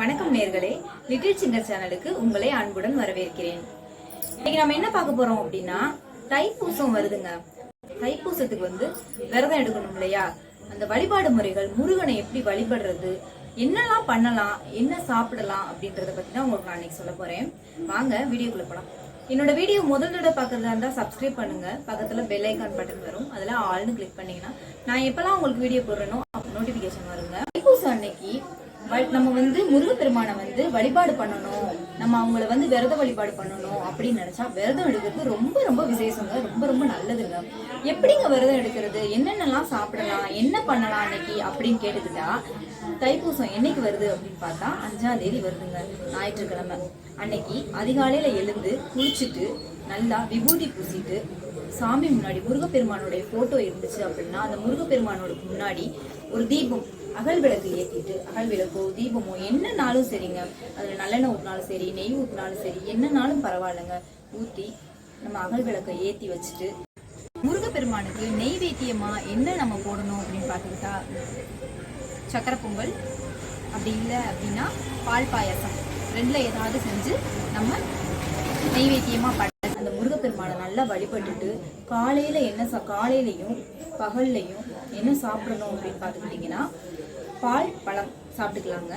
வணக்கம் நேர்களே. Little singer சேனலுக்கு உங்களை அன்புடன் வரவேற்கிறேன். இன்னைக்கு நம்ம என்ன பார்க்க போறோம் அப்படின்னா தைப்பூசம் வருதுங்க. தைப்பூசத்துக்கு வந்து விரதம் எடுக்கணும் இல்லையா? அந்த வழிபாடு முறைகள் முருகனை எப்படி வழிபடுறது என்னெல்லாம் பண்ணலாம் என்ன சாப்பிடலாம் அப்படின்றத பத்தி தான் உங்களுக்கு நான் இன்னைக்கு சொல்ல போறேன். வாங்க வீடியோக்குள்ள போலாம். என்னோட வீடியோ முதல் தடவை பார்க்கறதா இருந்தா சப்ஸ்கிரைப் பண்ணுங்க. பக்கத்துல பெல் ஐக்கான் பட்டன் வரும். அதில் ஆல்னு கிளிக் பண்ணீங்கன்னா நான் எப்பெல்லாம் உங்களுக்கு வீடியோ போடுறேனோ நோட்டிபிகேஷன் வருங்க. நம்ம வந்து முருகப்பெருமானை வந்து வழிபாடு பண்ணணும். நம்ம அவங்கள வந்து விரத வழிபாடு பண்ணணும் அப்படின்னு நினைச்சா விரதம் எடுக்கிறது ரொம்ப ரொம்ப விசேஷங்க. ரொம்ப ரொம்ப நல்லதுங்க. எப்படிங்க விரதம் எடுக்கிறது? என்னென்னலாம் சாப்பிடலாம்? என்ன பண்ணலாம் அன்னைக்கு அப்படின்னு கேட்டுக்கிட்டா தைப்பூசம் என்னைக்கு வருது அப்படின்னு பார்த்தா அஞ்சாம் தேதி வருதுங்க. ஞாயிற்றுக்கிழமை. அன்னைக்கு அதிகாலையில எழுந்து குளிச்சுட்டு நல்லா விபூதி பூசிட்டு சாமி முன்னாடி முருகப்பெருமானுடைய போட்டோ இருந்துச்சு அப்படின்னா அந்த முருகப்பெருமானோட முன்னாடி ஒரு தீபம் அகல் விளக்கு ஏத்திட்டு அகல் விளக்கோ தீபமோ என்னன்னாலும் சரிங்க. அதுல நல்லெண்ணெய் ஊத்தினாலும் சரி நெய் ஊற்றினாலும் சரி என்னன்னாலும் பரவாயில்லைங்க. ஊத்தி நம்ம அகல் விளக்கை ஏத்தி வச்சுட்டு முருகப்பெருமானுக்கு நெய்வேத்தியமாக என்ன நம்ம போடணும் அப்படின்னு பார்த்துக்கிட்டா சக்கரை பொங்கல் அப்படி இல்லை அப்படின்னா பால் பாயசம். ரெண்டுல ஏதாவது செஞ்சு நம்ம நெய்வேத்தியமாக நல்லா வழிபட்டுட்டு காலையில என்ன சா காலையிலையும் பகல்லையும் என்ன சாப்பிடணும் அப்படின்னு பார்த்துக்கிட்டிங்கன்னா பால் பழம் சாப்பிட்டுக்கலாங்க.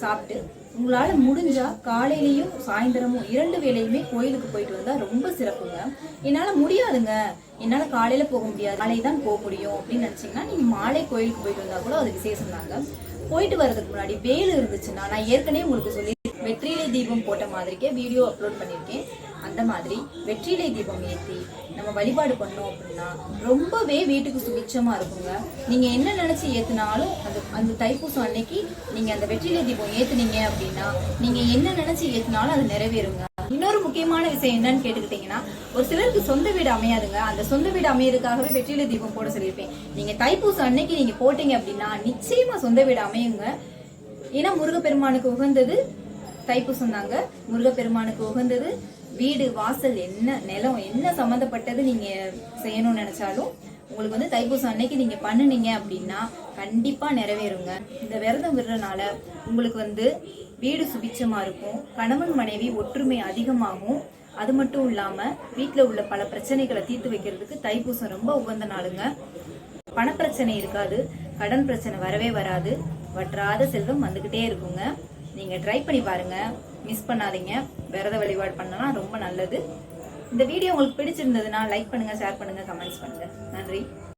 சாப்பிட்டு உங்களால முடிஞ்சா காலையிலயும் சாயந்தரமும் இரண்டு வேளையுமே கோயிலுக்கு போயிட்டு வந்தா ரொம்ப சிறப்புங்க. என்னால முடியாதுங்க. என்னால காலையில போக முடியாது. நாளை தான் போக முடியும் அப்படின்னு நினைச்சீங்கன்னா நீங்கள் மாலை கோயிலுக்கு போயிட்டு வந்தால் கூட அது விசேஷம் தாங்க போயிட்டு வர்றதுக்கு முன்னாடி வெயில் இருந்துச்சுன்னா நான் ஏற்கனவே உங்களுக்கு சொல்லி வெற்றிலை தீபம் போட்ட மாதிரிக்கே வீடியோ அப்லோட் பண்ணியிருக்கேன் அந்த மாதிரி வெற்றிலை தீபம் ஏற்றி நம்ம வழிபாடு பண்ணோம் அப்படின்னா ரொம்பவே வீட்டுக்கு சுபிட்சமா இருக்குங்க. நீங்கள் என்ன நினச்சி ஏற்றுனாலும் அந்த அந்த தைப்பூசம் அன்னைக்கு நீங்கள் அந்த வெற்றிலை தீபம் ஏற்றுனீங்க அப்படின்னா நீங்கள் என்ன நினச்சி ஏற்றுனாலும் அது நிறைவேறுங்க. இன்னொரு முக்கியமான விஷயம் என்னன்னு கேட்டுக்கிட்டீங்கன்னா ஒரு சிலருக்கு சொந்த வீடு அமையாதுங்க. அந்த சொந்த வீடு அமையறதுக்காகவே வெற்றிலை தீபம் போட சொல்லியிருப்பேன். நீங்க தைப்பூசம் அன்னைக்கு நீங்க போட்டீங்க அப்படின்னா நிச்சயமா சொந்த வீடு அமையுங்க. ஏன்னா முருகப்பெருமானுக்கு உகந்தது தைப்பூசம் தாங்க முருகப்பெருமானுக்கு உகந்தது. வீடு வாசல் என்ன நிலம் என்ன சம்மந்தப்பட்டது நீங்க செய்யணும்னு நினைச்சாலும் உங்களுக்கு வந்து தைப்பூசம் அன்னைக்கு நீங்க பண்ணுனீங்க அப்படின்னா கண்டிப்பா நிறைவேறுங்க. இந்த விரதம் விடுறதுனால உங்களுக்கு வந்து வீடு சுபிச்சமா இருக்கும். கணவன் மனைவி ஒற்றுமை அதிகமாகும். அது மட்டும் இல்லாம வீட்டில் உள்ள பல பிரச்சனைகளை தீர்த்து வைக்கிறதுக்கு தைப்பூசம் ரொம்ப உகந்த நாளுங்க. பணப்பிரச்சனை இருக்காது. கடன் பிரச்சனை வரவே வராது. வற்றாத செல்வம் வந்துகிட்டே இருக்குங்க. நீங்க ட்ரை பண்ணி பாருங்க. மிஸ் பண்ணாதீங்க. விரத வழிபாடு பண்ணலாம் ரொம்ப நல்லது. இந்த வீடியோ உங்களுக்கு பிடிச்சிருந்ததுன்னா லைக் பண்ணுங்க ஷேர் பண்ணுங்க கமெண்ட்ஸ் பண்ணுங்க. நன்றி.